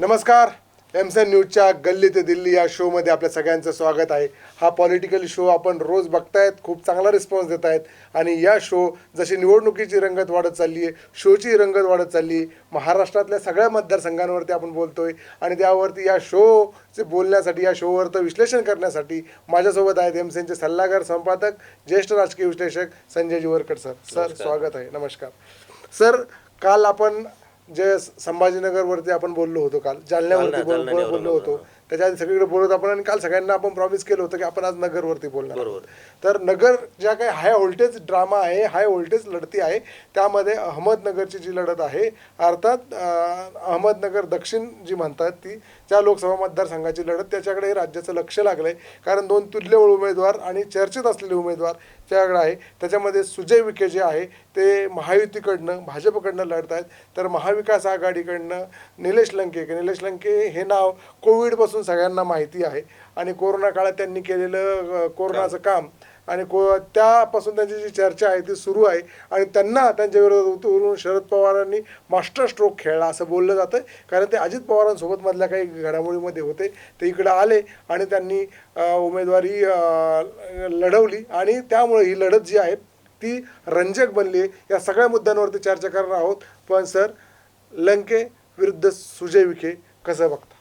नमस्कार. M C न्यूजच्या गल्ली ते दिल्ली या शोमध्ये आपल्या सगळ्यांचं स्वागत आहे. हा पॉलिटिकल शो आपण रोज बघतायत खूप चांगला रिस्पॉन्स देत आहेत आणि या शो जशी निवडणुकीची रंगत वाढत चालली आहे शोची रंगत वाढत चालली आहे महाराष्ट्रातल्या सगळ्या मतदारसंघांवरती आपण बोलतोय. आणि त्यावरती या शोचे बोलण्यासाठी या शोवरचं विश्लेषण करण्यासाठी माझ्यासोबत आहेत एम चे सल्लागार संपादक ज्येष्ठ राजकीय विश्लेषक संजय जिवरकर सर. सर स्वागत आहे. नमस्कार. सर काल आपण जे संभाजीनगरवरती आपण बोललो होतो काल जालन्यावरती जालना, बोल- जालना, बोल- बोललो होतो. त्याच्या आधी सगळीकडे बोलत आपण आणि काल सगळ्यांना आपण प्रॉमिस केलं होतं की आपण आज नगरवरती बोलणार आहोत. बरोबर. तर नगर ज्या काही हाय व्होल्टेज ड्रामा आहे हाय व्होल्टेज लढती आहे त्यामध्ये अहमदनगरची जी लढत आहे अर्थात अहमदनगर दक्षिण जी म्हणतात ती त्या लोकसभा मतदारसंघाची लढत त्याच्याकडे राज्याचं लक्ष लागलंय कारण दोन तुल्यबळ उमेदवार आणि चर्चेत असलेले उमेदवार त्याकडे आहे त्याच्यामध्ये सुजय विखे जे आहे ते महायुतीकडनं भाजपकडनं लढत आहेत तर महाविकास आघाडीकडनं निलेश लंके निलेश लंके हे नाव कोविडपासून सगळ्यांना माहिती आहे. आणि कोरोना काळात त्यांनी केलेलं कोरोनाचं काम आणि को त्यापासून त्यांची जी चर्चा आहे ती सुरू आहे. आणि त्यांना त्यांच्या विरोधात उतरून शरद पवारांनी मास्टर स्ट्रोक खेळला असं बोललं जातं. कारण ते अजित पवारांसोबत मधल्या काही घडामोडीमध्ये होते. ते इकडं आले आणि त्यांनी उमेदवारी लढवली. आणि त्यामुळे ही लढत जी आहे ती रंजक बनली आहे. या सगळ्या मुद्द्यांवरती चर्चा करणार आहोत. पण सर लंके विरुद्ध सुजय विखे कसं बघता?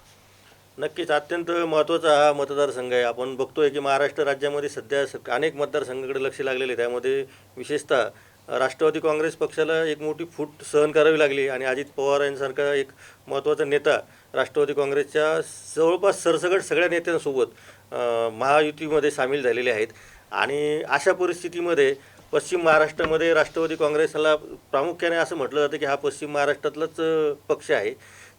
नक्कीच. अत्यंत महत्त्वाचा हा मतदारसंघ आहे. आपण बघतोय की महाराष्ट्र राज्यामध्ये सध्या स- अनेक मतदारसंघाकडे लक्ष लागलेले आहे त्यामध्ये विशेषतः राष्ट्रवादी काँग्रेस पक्षाला एक मोठी फूट सहन करावी लागली आणि अजित पवार यांसारखा एक महत्त्वाचा नेता राष्ट्रवादी काँग्रेसच्या जवळपास सरसगट सगळ्या नेत्यांसोबत महायुतीमध्ये सामील झालेले आहेत. आणि अशा परिस्थितीमध्ये पश्चिम महाराष्ट्रामध्ये राष्ट्रवादी काँग्रेसला प्रामुख्याने असं म्हटलं जातं की हा पश्चिम महाराष्ट्रातलाच पक्ष आहे.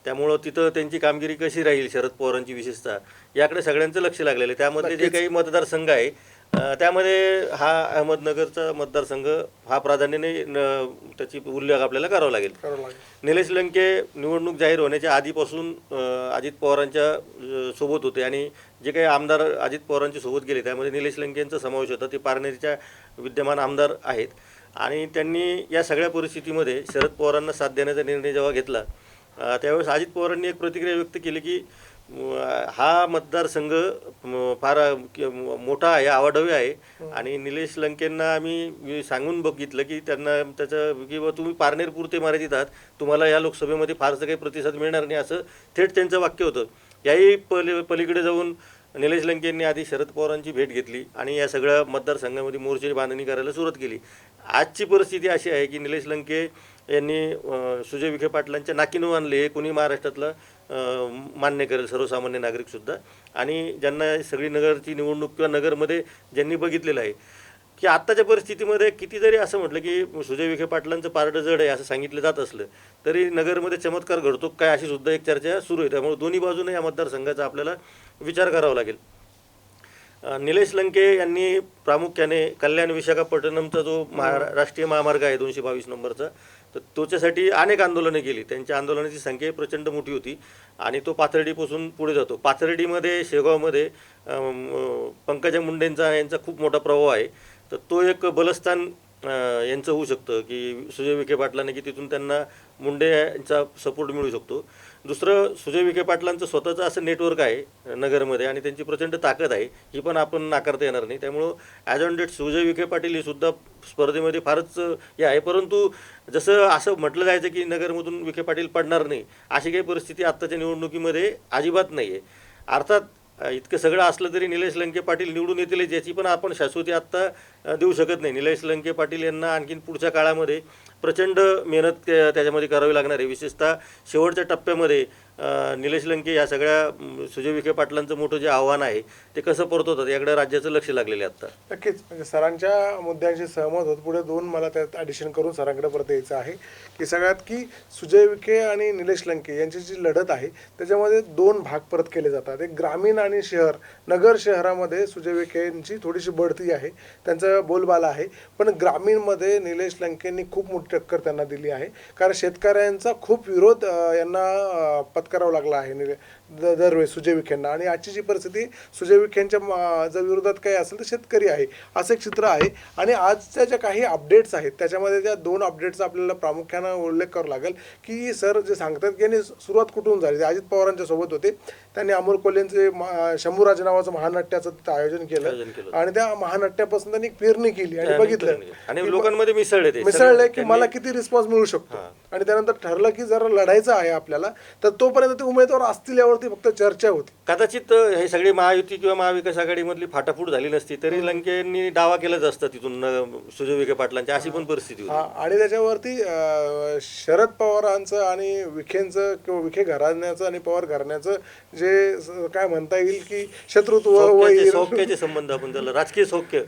त्यामुळं तिथं त्यांची कामगिरी कशी राहील शरद पवारांची विशेषतः याकडे सगळ्यांचं लक्ष लागलेलं आहे. त्यामधले जे काही मतदारसंघ आहे अं, त्यामध्ये हा अहमदनगरचा मतदारसंघ हा प्राधान्याने न- त्याची उल्लेख आपल्याला करावा लागेल. करावं लागेल. निलेश लंके निवडणूक जाहीर होण्याच्या आधीपासून अ, अजित पवारांच्या अ, सोबत होते आणि जे काही आमदार अजित पवारांच्या सोबत गेले त्यामध्ये निलेश लंकेंचा समावेश होता. ते पारनेरच्या विद्यमान आमदार आहेत. आणि त्यांनी या सगळ्या परिस्थितीमध्ये शरद पवारांना साथ देण्याचा निर्णय जेव्हा घेतला त्यावेळेस अजित पवारांनी एक प्रतिक्रिया व्यक्त केली की हा मतदारसंघ फार मोठा आहे आवाढव्य आहे. आणि निलेश लंकेंना आम्ही सांगून बघितलं की त्यांना त्याचं की बा तुम्ही पारनेर पुरते मर्यादित आहात तुम्हाला या लोकसभेमध्ये फारसं काही प्रतिसाद मिळणार नाही असं थेट त्यांचं वाक्य होतं. याही पली पलीकडे जाऊन निलेश लंकेंनी आधी शरद पवारांची भेट घेतली आणि या सगळ्या मतदारसंघामध्ये मोर्चे बांधणी करायला सुरुवात केली. आजची परिस्थिती अशी आहे की निलेश लंके यांनी सुजय विखे पाटलांच्या नाकीनं आणले हे. कोणी महाराष्ट्रातलं मान्य करेल सर्वसामान्य नागरिकसुद्धा आणि ज्यांना सगळी नगरची निवडणूक किंवा नगरमध्ये ज्यांनी बघितलेलं आहे की आत्ताच्या परिस्थितीमध्ये किती जरी असं म्हटलं की सुजय विखे पाटलांचं पारडं जड आहे असं सांगितलं जात असलं तरी नगरमध्ये चमत्कार घडतो काय अशी सुद्धा एक चर्चा सुरू आहे. त्यामुळे दोन्ही बाजूने या मतदारसंघाचा आपल्याला विचार करावा लागेल. निलेश लंके यांनी प्रामुख्याने कल्याण विशाखापट्टणमचा जो महा राष्ट्रीय महामार्ग आहे दोनशे बावीस नंबरचा तर त्याच्यासाठी अनेक आंदोलनं केली. त्यांच्या आंदोलनाची संख्या प्रचंड मोठी होती आणि तो पाथर्डीपासून पुढे जातो. पाथर्डीमध्ये शेगावमध्ये पंकजा मुंडेंचा यांचा खूप मोठा प्रभाव आहे. तर तो एक बलस्थान यांचं होऊ शकतं की सुजय विखे पाटलाने की तिथून त्यांना मुंडे यांचा सपोर्ट मिळू शकतो. दुसरं सुजय विखे पाटलांचं स्वतःचं असं नेटवर्क आहे नगरमध्ये आणि त्यांची प्रचंड ताकद आहे ही पण आपण नाकारता येणार नाही. त्यामुळं as on date Sujay Vikhe Patil ही सुद्धा स्पर्धेमध्ये फारच हे आहे. परंतु जसं असं म्हटलं जायचं की नगरमधून विखे पाटील पडणार नाही अशी काही परिस्थिती आत्ताच्या निवडणुकीमध्ये अजिबात नाही आहे अर्थात इतकं सगळं असलं तरी निलेश लंके पाटील निवडून येतील याची पण आपण शाश्वती आत्ता देऊ शकत नाही. निलेश लंके पाटील यांना आणखीन पुढच्या काळामध्ये प्रचंड मेहनत त्याच्यामध्ये करावी लागणार आहे. विशेषतः शेवटच्या टप्प्यामध्ये निलेश लंके या सगळ्या सुजय विखे पाटलांचं मोठं जे आव्हान आहे ते कसं परत होतं? याकडे राज्याचं लक्ष लागलेलं आहे आत्ता. नक्कीच. म्हणजे सरांच्या मुद्द्यांशी सहमत होत. पुढे दोन मला त्यात ॲडिशन करून सरांकडे परत यायचं आहे. की सगळ्यात की सुजय विखे आणि निलेश लंके यांची जी लढत आहे त्याच्यामध्ये दोन भाग परत केले जातात. एक ग्रामीण आणि शहर. नगर शहरामध्ये सुजय विखे यांची थोडीशी बढती आहे. त्यांचं बोलबाला आहे. पण ग्रामीणमध्ये निलेश लंकेंनी खूप मोठी टक्कर त्यांना दिली आहे. कारण शेतकऱ्यांचा खूप विरोध यांना पत करावा लागला आहे. द- दरवेळेस सुजय विखेंना. आणि आजची जी परिस्थिती सुजय विखेंच्या जर विरोधात काही असेल तर शेतकरी आहे. असं एक चित्र आहे. आणि आजच्या ज्या काही अपडेट्स आहेत त्याच्यामध्ये त्या दोन अपडेट्सचा आपल्याला प्रामुख्यानं उल्लेख करावा लागेल. की सर जे सांगतात की यांनी सुरुवात कुठून झाली? ते अजित पवारांच्या सोबत होते. त्यांनी अमोल कोल्हेंचे शंभूराजे नावाचं महानाट्याचं तिथं आयोजन केलं. आणि त्या महानाट्यापासून त्यांनी एक पेरणी केली आणि बघितलं. आणि लोकांमध्ये मिसळले ते. मिसळलंय की मला किती रिस्पॉन्स मिळू शकतो? आणि त्यानंतर ठरलं की जरा लढायचं आहे आपल्याला तर तोपर्यंत ते उमेदवार असतील यावरती फक्त चर्चा होती. कदाचित हे सगळी महायुती किंवा महाविकास आघाडीमधली फाटाफूट झाली नसती तरी लंकेंनी दावा केलाच असता तिथून सुजय विखे पाटलांची अशी पण परिस्थिती होती. हा आणि त्याच्यावरती शरद पवारांचं आणि विखेंचं किंवा विखे घराण्याचं आणि पवार घराण्याचं जे काय म्हणता येईल की शत्रुत्व सौख्याचे संबंध आपण त्याला राजकीय सौख्य.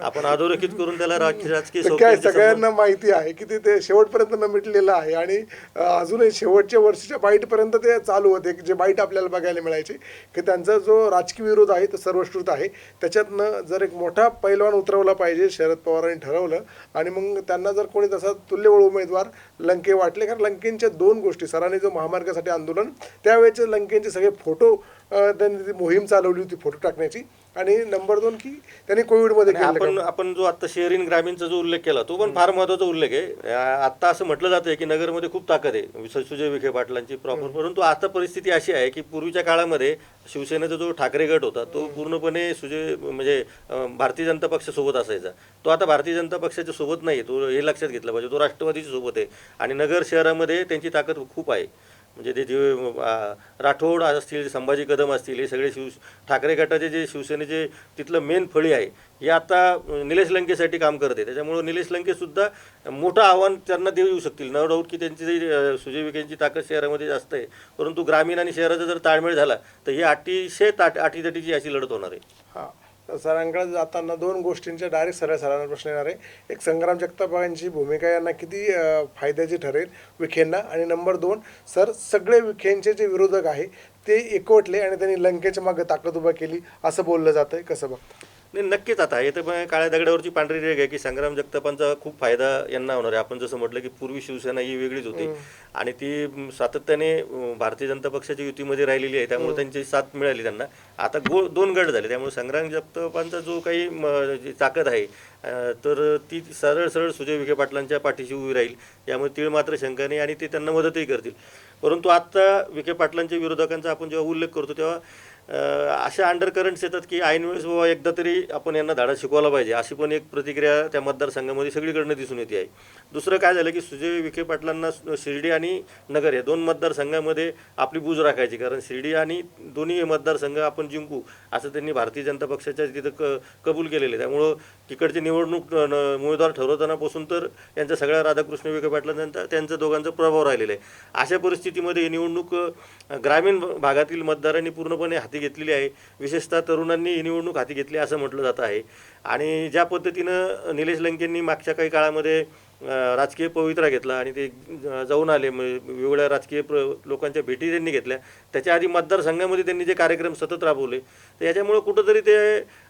आपण अधोरेखित करून त्याला राज- राजकीय काय सगळ्यांना माहिती आहे की ते- शेवटपर्यंत न मिटलेलं आहे आणि अजूनही शेवटच्या वर्षीच्या बाईटपर्यंत ते चालू होते की जे बाईट आपल्याला बघायला मिळायचे की त्यांचा जो राजकीय विरोध आहे तो सर्वश्रुत आहे. त्याच्यातनं जर एक मोठा पैलवान उतरवला पाहिजे शरद पवारांनी ठरवलं आणि मग त्यांना जर कोणी तसा तुल्यबळ उमेदवार लंके वाटले कारण लंकेंच्या दोन गोष्टी सरांनी जो महामार्गासाठी आंदोलन त्यावेळेचे लंकेंचे सगळे फोटो त्यांनी ती मोहीम चालवली होती फोटो टाकण्याची. आणि नंबर दोन की त्यांनी कोविडमध्ये केलं आपण आपण जो आता शहरीन ग्रामीणचा जो उल्लेख केला तो पण फार महत्त्वाचा उल्लेख आहे. आ- आता असं म्हटलं जातं की नगरमध्ये खूप ताकद आहे. सु- सुजय विखे पाटलांची प्रॉपर परंतु आता परिस्थिती अशी आहे की पूर्वीच्या काळामध्ये शिवसेनेचा जो ठाकरे गट होता तो पूर्णपणे सुजय म्हणजे अं, भारतीय जनता पक्षासोबत असायचा. तो आता भारतीय जनता पक्षाच्या सोबत नाही तो हे लक्षात घेतलं पाहिजे. तो राष्ट्रवादीच्या सोबत आहे. आणि नगर शहरामध्ये त्यांची ताकद खूप आहे. म्हणजे ते जे राठोड असतील संभाजी कदम असतील हे सगळे शिव ठाकरे गटाचे जे शिवसेनेचे तिथलं मेन फळी आहे हे आता निलेश लंकेसाठी काम करते त्याच्यामुळं निलेश लंकेसुद्धा मोठं आव्हान त्यांना देऊ येऊ शकतील. नो डाऊट की त्यांची जी सुजय विखेंची ताकद शहरामध्ये जास्त आहे परंतु ग्रामीण आणि शहराचा जर ताळमेळ झाला तर ही अतिशय ताट अटीतटीची अशी लढत होणार आहे. हा. सरांकडे जाताना दोन गोष्टींचे डायरेक्ट सरळ सरांना प्रश्न येणार आहे. एक संग्राम जगताप यांची भूमिका यांना किती फायद्याची ठरेल विखेंना? आणि नंबर दोन सर सगळे विखेंचे जे विरोधक आहे ते एकवटले आणि त्यांनी लंकेच्या मागे ताकद उभा केली असं बोललं जातं आहे कसं बघता? नाही नक्कीच आता. हे तर मग काळ्या दगडावरची पांढरी रेग आहे की संग्राम जगतापांचा खूप फायदा यांना होणार आहे. आपण जसं म्हटलं की पूर्वी शिवसेना ही वेगळीच होती. आणि ती सातत्याने भारतीय जनता पक्षाच्या युतीमध्ये राहिलेली आहे. त्यामुळे त्यांची साथ मिळाली त्यांना. आता गो दोन गट झाले. त्यामुळे संग्राम जगतापांचा जो काही ताकद आहे तर ती सरळ सरळ सुजय विखे पाटलांच्या पाठीशी उभी राहील. यामुळे तीळ मात्र शंका नाही आणि ते त्यांना मदतही करतील. परंतु आता विखे पाटलांच्या विरोधकांचा आपण जेव्हा उल्लेख करतो तेव्हा अशा अंडर करंट्स येतात की ऐनवेळेस बाबा एकदा तरी आपण यांना धाडा शिकवायला पाहिजे. अशी पण एक प्रतिक्रिया त्या मतदारसंघामध्ये सगळीकडनं दिसून येते आहे. दुसरं काय झालं की सुजय विखे पाटलांना शिर्डी आणि नगर या दोन मतदारसंघामध्ये आपली बूज राखायची. कारण शिर्डी आणि दोन्ही मतदारसंघ आपण जिंकू असं त्यांनी भारतीय जनता पक्षाच्या तिथं क कबूल केलेलं आहे. त्यामुळं तिकडची निवडणूक उमेदवार ठरवतानापासून तर यांच्या सगळ्या राधाकृष्ण विखे पाटलांचा त्यांचा दोघांचा प्रभाव राहिलेला आहे. अशा परिस्थितीमध्ये ही निवडणूक ग्रामीण भागातील मतदारांनी पूर्णपणे हाती घेतलेली आहे. विशेषतः तरुणांनी ही निवडणूक हाती घेतली असं म्हटलं जात आहे. आणि ज्या पद्धतीनं निलेश लंकेंनी मागच्या काही काळामध्ये राजकीय पवित्रा घेतला आणि ते जाऊन आले. म्हणजे वेगवेगळ्या राजकीय प्र लोकांच्या भेटी त्यांनी घेतल्या. त्याच्या आधी मतदारसंघामध्ये त्यांनी जे कार्यक्रम सतत राबवले तर याच्यामुळे कुठंतरी ते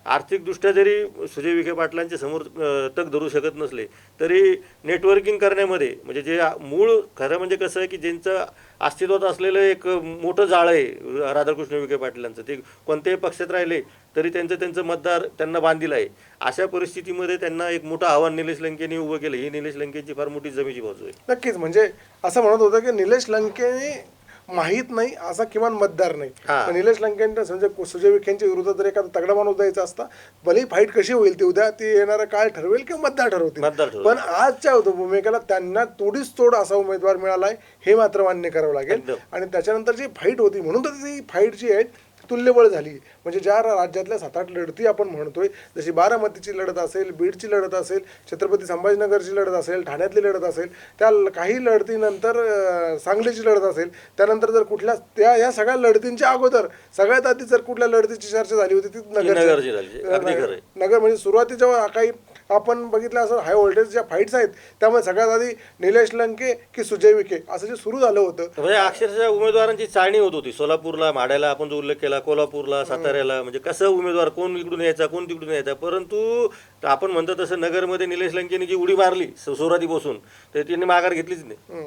आर्थिकदृष्ट्या जरी सुजय विखे पाटलांच्या समोर तक तग धरू शकत नसले तरी नेटवर्किंग करण्यामध्ये म्हणजे जे मूळ खरं म्हणजे कसं आहे की ज्यांचं अस्तित्वात असलेलं एक मोठं जाळं आहे राधाकृष्ण विखे पाटलांचं ते कोणत्याही पक्षात राहिले तरी त्यांचं त्यांचं मतदार त्यांना बांधील आहे. अशा परिस्थितीमध्ये त्यांना एक मोठं आव्हान निलेश लंकेने उभं केलं. ही निलेश लंकेची फार मोठी जमेची बाजू आहे. नक्कीच. म्हणजे असं म्हणत होतं की निलेश लंकेने माहीत नाही असा किमान मतदार नाही. पण निलेश लंकेंच्या म्हणजे सुजय विखेंच्या विरोधात जर एखादा तगडा माणूस द्यायचा असता भले फाईट कशी होईल ती? उद्या ती येणारा काळ ठरवेल किंवा मतदार ठरवतील. पण आजच्या होतो भूमिकेला त्यांना तोडीच तोड असा उमेदवार मिळालाय हे मात्र मान्य करावं लागेल. आणि त्याच्यानंतर जी फाईट होती म्हणून तर ती फाईट जी आहे तुल्यबळ झाली. म्हणजे ज्या राज्यातल्या सात आठ लढती आपण म्हणतोय जशी बारामतीची लढत असेल बीडची लढत असेल छत्रपती संभाजीनगरची लढत असेल ठाण्यातली लढत असेल त्या काही लढतीनंतर सांगलीची लढत असेल त्यानंतर जर कुठल्या त्या या सगळ्या लढतींच्या अगोदर सगळ्यात आधी जर कुठल्या लढतीची चर्चा झाली होती ती आहे. नगर म्हणजे सुरुवातीच्या काही आपण बघितलं असं हाय व्होल्टेज ज्या फाईट्स आहेत त्यामुळे सगळ्यात आधी निलेश लंके की सुजय विखे असं जे सुरू झालं होतं. म्हणजे अक्षरशः उमेदवारांची चाळणी होत होती. सोलापूरला माड्याला आपण जो उल्लेख केला कोल्हापूरला साताऱ्याला म्हणजे कसं उमेदवार कोण इकडून यायचा कोण तिकडून यायचा? परंतु आपण म्हणतो तसं नगरमध्ये निलेश लंकेने जी उडी मारली सु- सुरुवातीपासून तर त्यांनी माघार घेतलीच नाही.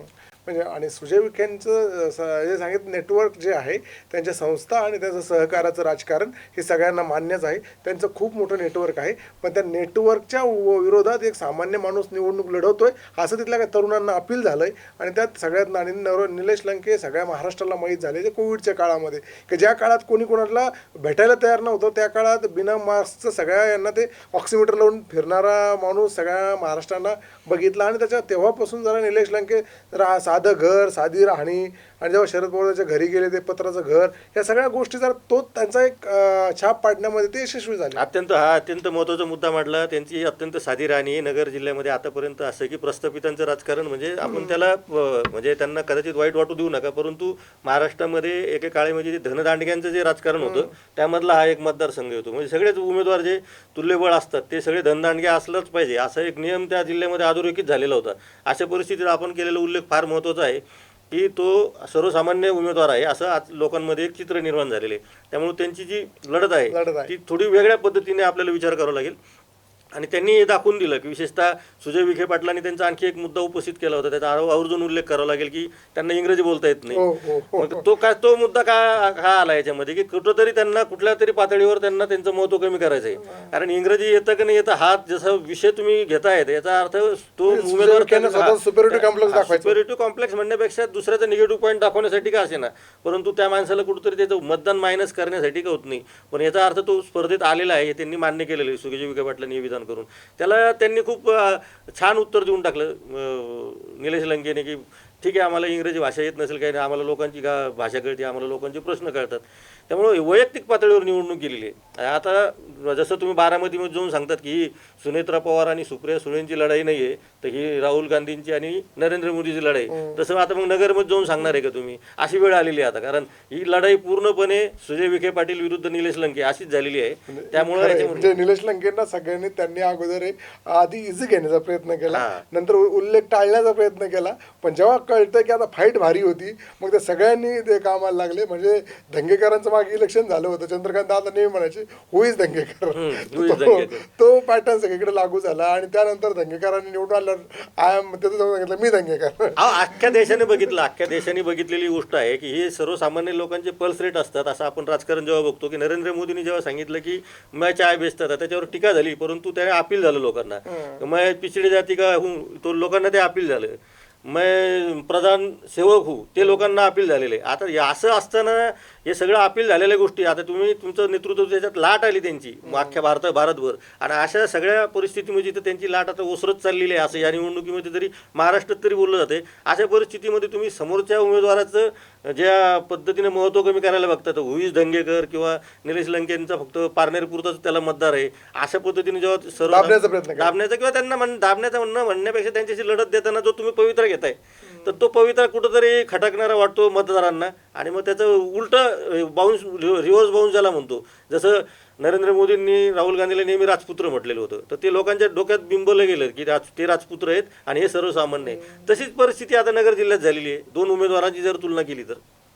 म्हणजे आणि सुजय विखेंचं जे सांगितलं नेटवर्क जे आहे त्यांच्या संस्था आणि त्यांचं सहकाराचं राजकारण हे सगळ्यांना मान्यच आहे. त्यांचं खूप मोठं नेटवर्क आहे. पण त्या नेटवर्कच्या विरोधात एक सामान्य माणूस निवडणूक लढवतोय असं तिथल्या काही तरुणांना अपील झालंय. आणि त्यात सगळ्यात आणि नर- निलेश लंके सगळ्या महाराष्ट्राला माहीत झाले ते कोविडच्या काळामध्ये. की ज्या काळात कोणी कोणाला भेटायला तयार नव्हतं त्या काळात बिना मास्कचं सगळ्या यांना ते ऑक्सिमीटर लावून फिरणारा माणूस सगळ्या महाराष्ट्रांना बघितला. आणि त्याच्या तेव्हापासून जरा निलेश लंके जरा साधं घर साधी राहणी आणि जेव्हा शरद पवारच्या घरी गेले ते पत्राचं घर या सगळ्या गोष्टी जर तो त्यांचा एक छाप पाडण्यामध्ये ते यशस्वी झाले. अत्यंत हा अत्यंत महत्त्वाचा मुद्दा मांडला. त्यांची अत्यंत साधी राहणी नगर जिल्ह्यामध्ये आतापर्यंत असं की प्रस्थापितांचं राजकारण म्हणजे आपण त्याला म्हणजे त्यांना कदाचित वाईट वाटू देऊ नका. परंतु महाराष्ट्रामध्ये एके काळी म्हणजे जे धनदांडग्यांचं जे राजकारण होतं त्यामधला हा एक मतदारसंघ होतो म्हणजे सगळेच उमेदवार जे तुल्यबळ असतात ते सगळे धनदांडगे असलंच पाहिजे. असा एक नियम त्या जिल्ह्यामध्ये अधोरेखित झालेला होता. अशा परिस्थितीत आपण केलेला उल्लेख फार महत्त्वाचा आहे. की तो सर्वसामान्य उमेदवार आहे असं आज लोकांमध्ये एक चित्र निर्माण झालेले आहे त्यामुळे त्यांची जी लढत आहे लढत आहे. ती थोडी वेगळ्या पद्धतीने आपल्याला विचार करावा लागेल आणि त्यांनी हे दाखवून दिलं की विशेषतः सुजय विखे पाटलांनी त्यांचा आणखी एक मुद्दा उपस्थित केला होता. त्याचा आव- आवर्जून उल्लेख करावा लागेल की त्यांना इंग्रजी बोलता येत नाही. हो हो हो मग तो काय तो मुद्दा का का आला याच्यामध्ये? की कुठंतरी त्यांना कुठल्या तरी पातळीवर त्यांना त्यांचं महत्त्व कमी करायचं आहे. कारण इंग्रजी येतं की नाही येतं हा जसा विषय तुम्ही घेतायत याचा अर्थ तो उमेदवार. सुपेरिटी कॉम्प्लेक्स म्हणण्यापेक्षा दुसऱ्याचा निगेटिव्ह पॉईंट दाखवण्यासाठी का असे ना परंतु त्या माणसाला कुठेतरी त्याचं मतदान मायनस करण्यासाठी का होत नाही? पण याचा अर्थ तो स्पर्धेत आलेला आहे हे त्यांनी मान्य केलेलं आहे. सुजय विखे पाटलांनी हे विधान करून. त्याला त्यांनी खूप छान उत्तर देऊन टाकलं निलेश लंकेने की ठीक आहे आम्हाला इंग्रजी भाषा येत नसेल काही नाही आम्हाला लोकांची का भाषा कळते आम्हाला लोकांचे प्रश्न कळतात. त्यामुळे वैयक्तिक पातळीवर निवडणूक केलेली आहे. आता जसं तुम्ही बारामतीमध्ये जाऊन सांगतात की ही सुनेत्रा पवार आणि सुप्रिया सुळेंची लढाई नाही आहे तर ही राहुल गांधींची आणि नरेंद्र मोदीची लढाई. तसं आता मग नगरमध्ये जाऊन सांगणार आहे का तुम्ही? अशी वेळ आलेली आहे आता कारण ही लढाई पूर्णपणे सुजय विखे पाटील विरुद्ध निलेश लंके अशीच झालेली आहे. त्यामुळे म्हणजे निलेश लंकेंना सगळ्यांनी त्यांनी अगोदर आधी इझी घेण्याचा प्रयत्न केला हा. नंतर उल्लेख टाळण्याचा प्रयत्न केला पण जेव्हा कळतं की आता फाईट भारी होती. मग ते सगळ्यांनी ते कामाला लागले. म्हणजे धंगेकरांचं मागे इलेक्शन झालं होतं. चंद्रकांत दादा नेहमी म्हणायचे हुईज धंगेकर तो- पॅटर्न सगळीकडे लागू झाला. आणि त्यानंतर धंगेकरांनी निवडून आल्यावर आय एम त्याचं जाऊन सांगितलं मी धंगेकर अख्ख्या देशाने बघितलं. अख्ख्या देशाने बघितलेली गोष्ट आहे की हे सर्वसामान्य लोकांचे पल्स रेट असतात. असं आपण राजकारण जेव्हा बघतो की नरेंद्र मोदींनी जेव्हा सांगितलं की मैं चाय बेचतात त्याच्यावर टीका झाली. परंतु त्याने अपील झालं लोकांना. मैं पिछडी जाती का तो लोकांना ते अपील झालं. मैं प्रधान सेवक हू ते लोकांना अपील झालेले आहे. आता हे असं असताना हे सगळं अपील झालेल्या गोष्टी आता तुम्ही तुमचं नेतृत्व त्याच्यात लाट आली त्यांची अख्ख्या भारत भारतभर. आणि अशा सगळ्या परिस्थितीमध्ये तर त्यांची लाट आता ओसरत चाललेली आहे. असं या निवडणुकीमध्ये तरी महाराष्ट्रात तरी बोललं जाते अशा परिस्थितीमध्ये तुम्ही समोरच्या उमेदवाराचं ज्या पद्धतीने महत्त्व कमी करायला बघतात हुईज दंगेकर किंवा निलेश लंकेंचा फक्त पारनेरपुरताच त्याला मतदार आहे अशा पद्धतीने जेव्हा सर्व दाबण्याचा प्रयत्न. दाबण्याचा किंवा त्यांना म्हण दाबण्याचा म्हणणं म्हणण्यापेक्षा त्यांच्याशी लढत देताना जो तुम्ही पवित्रा घेताय तर तो पवित्रा कुठंतरी खटकणारा वाटतो मतदारांना. आणि मग त्याचं उलट बाउन्स रिव्हर्स बाउन्स ज्याला म्हणतो. जसं नरेंद्र मोदींनी राहुल गांधीला नेहमी राजपुत्र म्हटलेलं होतं. तर ते लोकांच्या डोक्यात बिंबलं गेलं की राज ते राजपुत्र आहेत आणि हे सर्वसामान्य आहे. तशीच परिस्थिती आता नगर जिल्ह्यात झालेली आहे. दोन उमेदवारांची जर तुलना केली तर.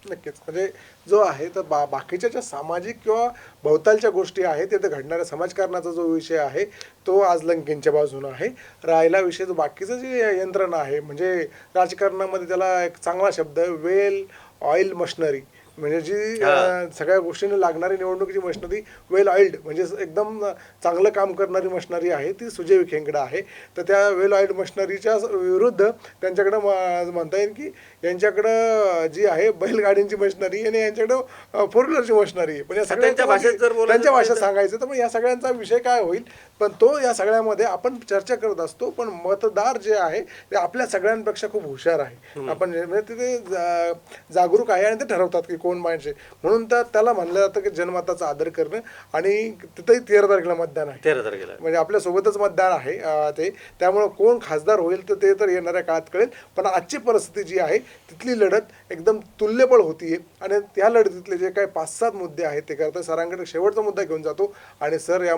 नक्कीच. म्हणजे जो आहे तर बा बाकीच्या ज्या सामाजिक किंवा भोवतालच्या गोष्टी आहेत तिथे घडणाऱ्या समाजकारणाचा जो विषय आहे तो आज लंकेंच्या बाजूनं आहे. राहिला विषय जो बाकीचं जे यंत्रणा आहे म्हणजे राजकारणामध्ये त्याला एक चांगला शब्द वेल ऑइल मशनरी. म्हणजे जी अं, सगळ्या गोष्टींना लागणारी निवडणुकीची मशिनरी वेल ऑइल्ड म्हणजे एकदम चांगलं काम करणारी मशिनरी आहे ती सुजय विखेंकडे आहे. तर त्या वेल ऑइल्ड मशिनरीच्या विरुद्ध त्यांच्याकडं म- म्हणता येईल की यांच्याकडं जी आहे बैलगाडींची मशिनरी आणि यांच्याकडं फोर व्हीलरची मशिनरी आहे. पण या त्यांच्या भाषेत जर बोलायचं त्यांच्या भाषेत सांगायचं तर मग या सगळ्यांचा विषय काय होईल? पण तो या सगळ्यामध्ये आपण चर्चा करत असतो पण मतदार जे आहे ते आपल्या सगळ्यांपेक्षा खूप हुशार आहे. आपण जे- म्हणजे ते जा- जागरूक आहे आणि ते ठरवतात की कोण माणसे म्हणून तर त्याला म्हणलं जातं की जनमताचा आदर करणं आणि तिथंही तेरा तारखेला मतदान आहे. तेरा तारखेला. म्हणजे आपल्या सोबतच मतदान आहे ते. त्यामुळं कोण खासदार होईल तर ते तर येणाऱ्या काळात कळेल. पण आजची परिस्थिती जी आहे तिथली लढत एकदम तुल्यबळ होतीये. आणि त्या लढतीतले जे काही पाच सात मुद्दे आहेत ते करता सरांकडे शेवटचा मुद्दा घेऊन जातो. आणि सर या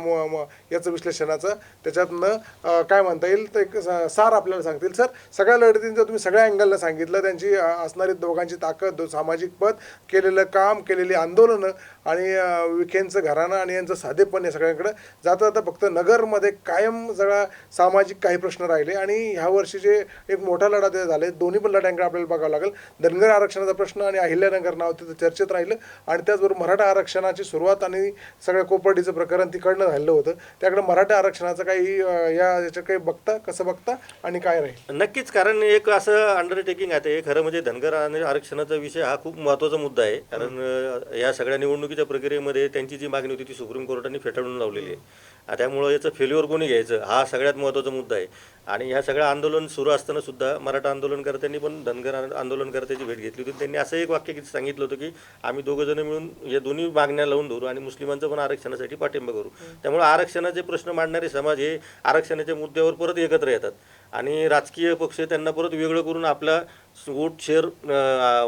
याचं विश्लेषणाचं. त्याच्यातनं काय म्हणता येईल तर एक सार आपल्याला सांगतील. सर सगळ्या लढतींचं तुम्ही सगळ्या अँगलनं सांगितलं. त्यांची असणारी दोघांची ताकद सामाजिक पद केलेलं काम केलेली आंदोलनं आणि विखेंचं घराणं आणि यांचं साधेपण या सगळ्यांकडं जाता जाता फक्त नगरमध्ये कायम सगळा सामाजिक काही प्रश्न राहिले आणि ह्या वर्षीचे एक मोठा लढा ते झाले दोन्ही पण लढ्यांकडे आपल्याला बघावं लागेल. धनगर आरक्षणाचा प्रश्न आणि अहिल्यानगर नाव तिथं चर्चेत राहिलं आणि त्याचबरोबर मराठा आरक्षणाची सुरुवात आणि सगळ्या कोपर्डीचं प्रकरण तिकडनं झालेलं होतं. त्याकडे मराठा आरक्षणाचं काही या याच्यात काही बघता कसं बघता आणि काय राहील? नक्कीच कारण एक असं अंडरटेकिंग आहे ते. खरं म्हणजे धनगर आणि आरक्षणाचा विषय हा खूप महत्त्वाचा मुद्दा आहे. कारण अं, या सगळ्या निवडणुकीच्या प्रक्रियेमध्ये त्यांची जी मागणी होती ती सुप्रीम कोर्टाने फेटाळून लावलेली आहे. त्यामुळं याचं फेल्युअर कोणी घ्यायचं? हा सगळ्यात महत्त्वाचा मुद्दा आहे. आणि ह्या सगळं आंदोलन सुरू असताना सुद्धा मराठा आंदोलनकर्त्यांनी पण धनगर आंदोलनकर्त्याची भेट घेतली होती. त्यांनी असं एक वाक्य सांगितलं होतं की आम्ही दोघं जण मिळून या दोन्ही मागण्या लावून धरू आणि मुस्लिमांचं पण आरक्षणासाठी पाठिंबा करू. त्यामुळे आरक्षणाचे प्रश्न मांडणारे समाज हे आरक्षणाच्या मुद्द्यावर परत एकत्र येतात. आणि राजकीय पक्ष त्यांना परत वेगळं करून आपला वोट शेअर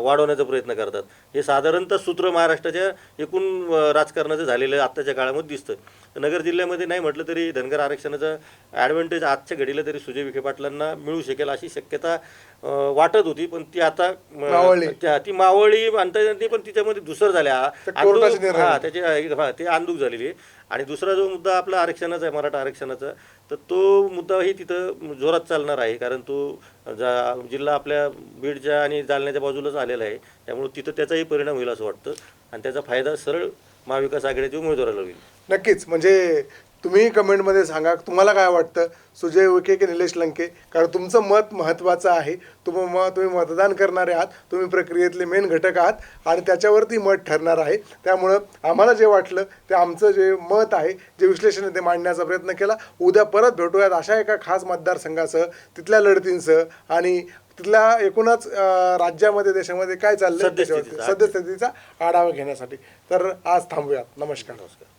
वाढवण्याचा प्रयत्न करतात. हे साधारणतः सूत्र महाराष्ट्राच्या एकूण राजकारणाचं झालेलं आत्ताच्या काळामध्ये दिसतं नगर जिल्ह्यामध्ये नाही म्हटलं तरी धनगर आरक्षणाचा ॲडव्हान्टेज आजच्या घडीला तरी सुजय विखे पाटलांना मिळू शकेल अशी शक्यता वाटत होती पण ती आता ती मावळी म्हणता पण तिच्यामध्ये दुसर झाल्या. हा त्याचे हा ते अंदूक झालेली आहे. आणि दुसरा जो मुद्दा आपला आरक्षणाचा आहे मराठा आरक्षणाचा तर तो मुद्दाही तिथं जोरात चालणार आहे कारण तो जा जिल्हा आपल्या बीडच्या आणि जालन्याच्या बाजूलाच आलेला आहे. त्यामुळे तिथं त्याचाही परिणाम होईल असं वाटतं. आणि त्याचा फायदा सरळ महाविकास आघाडीच्या उमेदवाराला होईल. नक्कीच. म्हणजे तुम्ही कमेंटमध्ये सांगा तुम्हाला काय वाटतं? सुजय विखे की निलेश लंके? कारण तुमचं मत महत्त्वाचं आहे. तुम्ही म तुम्ही मतदान करणारे आहात तुम्ही प्रक्रियेतले मेन घटक आहात आणि त्याच्यावरती मत ठरणार आहे. त्यामुळं आम्हाला जे वाटलं ते आमचं जे मत आहे जे विश्लेषण आहे ते मांडण्याचा प्रयत्न केला. उद्या परत भेटूयात अशा एका खास मतदारसंघासह तिथल्या लढतींसह आणि तिथल्या एकूणच राज्यामध्ये देशामध्ये काय. त्याच्यावरती सद्यस्थितीचा आढावा घेण्यासाठी. तर आज थांबूयात. नमस्कार. नमस्कार.